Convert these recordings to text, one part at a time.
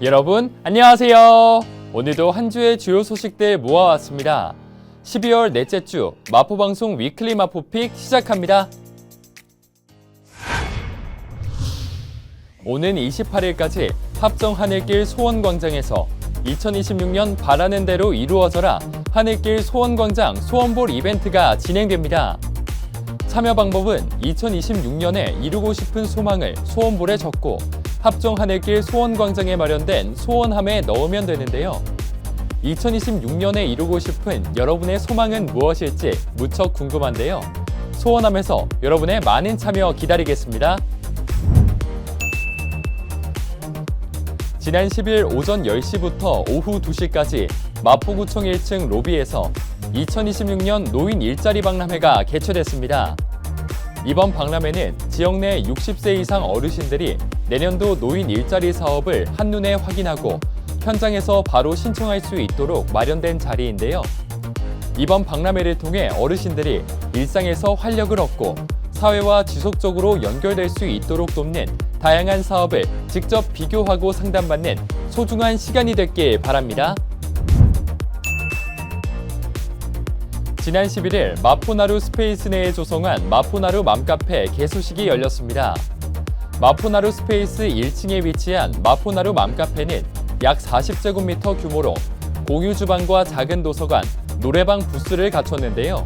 여러분 안녕하세요. 오늘도 한 주의 주요 소식들 모아왔습니다. 12월 넷째 주 마포 방송 위클리 마포픽 시작합니다. 오는 28일까지 합정 하늘길 소원광장에서 2026년 바라는 대로 이루어져라 하늘길 소원광장 소원볼 이벤트가 진행됩니다. 참여 방법은 2026년에 이루고 싶은 소망을 소원볼에 적고 합정 하늘길 소원광장에 마련된 소원함에 넣으면 되는데요. 2026년에 이루고 싶은 여러분의 소망은 무엇일지 무척 궁금한데요. 소원함에서 여러분의 많은 참여 기다리겠습니다. 지난 10일 오전 10시부터 오후 2시까지 마포구청 1층 로비에서 2026년 노인 일자리 박람회가 개최됐습니다. 이번 박람회는 지역 내 60세 이상 어르신들이 내년도 노인 일자리 사업을 한눈에 확인하고 현장에서 바로 신청할 수 있도록 마련된 자리인데요. 이번 박람회를 통해 어르신들이 일상에서 활력을 얻고 사회와 지속적으로 연결될 수 있도록 돕는 다양한 사업을 직접 비교하고 상담받는 소중한 시간이 됐길 바랍니다. 지난 11일 마포나루 스페이스 내에 조성한 마포나루 맘카페 개소식이 열렸습니다. 마포나루 스페이스 1층에 위치한 마포나루 맘카페는 약 40제곱미터 규모로 공유 주방과 작은 도서관, 노래방 부스를 갖췄는데요.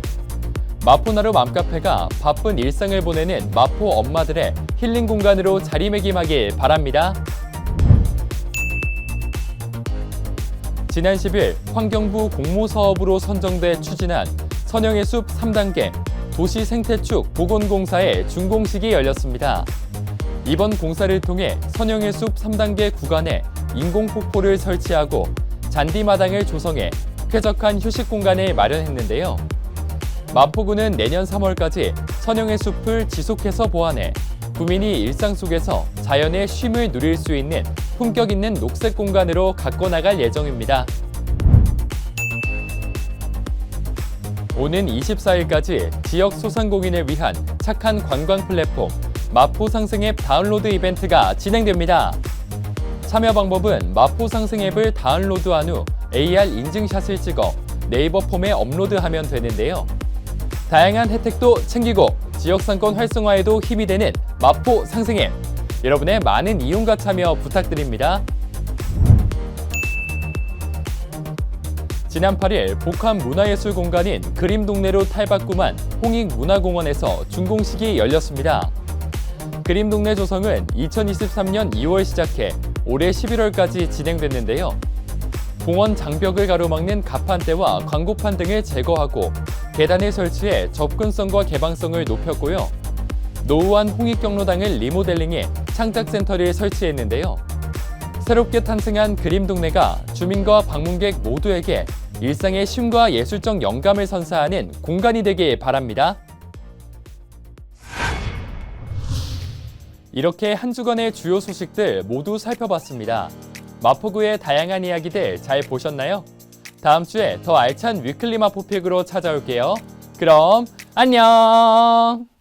마포나루 맘카페가 바쁜 일상을 보내는 마포 엄마들의 힐링 공간으로 자리매김하길 바랍니다. 지난 10일 환경부 공모사업으로 선정돼 추진한 선영의 숲 3단계 도시 생태축 복원공사의 준공식이 열렸습니다. 이번 공사를 통해 선영의 숲 3단계 구간에 인공 폭포를 설치하고 잔디마당을 조성해 쾌적한 휴식 공간을 마련했는데요. 마포구는 내년 3월까지 선영의 숲을 지속해서 보완해 구민이 일상 속에서 자연의 쉼을 누릴 수 있는 품격 있는 녹색 공간으로 가꿔 나갈 예정입니다. 오는 24일까지 지역 소상공인을 위한 착한 관광 플랫폼 마포 상승 앱 다운로드 이벤트가 진행됩니다. 참여 방법은 마포 상승 앱을 다운로드한 후 AR 인증샷을 찍어 네이버 폼에 업로드하면 되는데요. 다양한 혜택도 챙기고 지역 상권 활성화에도 힘이 되는 마포 상승 앱. 여러분의 많은 이용과 참여 부탁드립니다. 지난 8일 복합 문화예술 공간인 그림동네로 탈바꿈한 홍익문화공원에서 준공식이 열렸습니다. 그림동네 조성은 2023년 2월 시작해 올해 11월까지 진행됐는데요. 공원 장벽을 가로막는 가판대와 광고판 등을 제거하고 계단을 설치해 접근성과 개방성을 높였고요. 노후한 홍익경로당을 리모델링해 창작센터를 설치했는데요. 새롭게 탄생한 그림동네가 주민과 방문객 모두에게 일상의 쉼과 예술적 영감을 선사하는 공간이 되길 바랍니다. 이렇게 한 주간의 주요 소식들 모두 살펴봤습니다. 마포구의 다양한 이야기들 잘 보셨나요? 다음 주에 더 알찬 위클리 마포픽으로 찾아올게요. 그럼 안녕!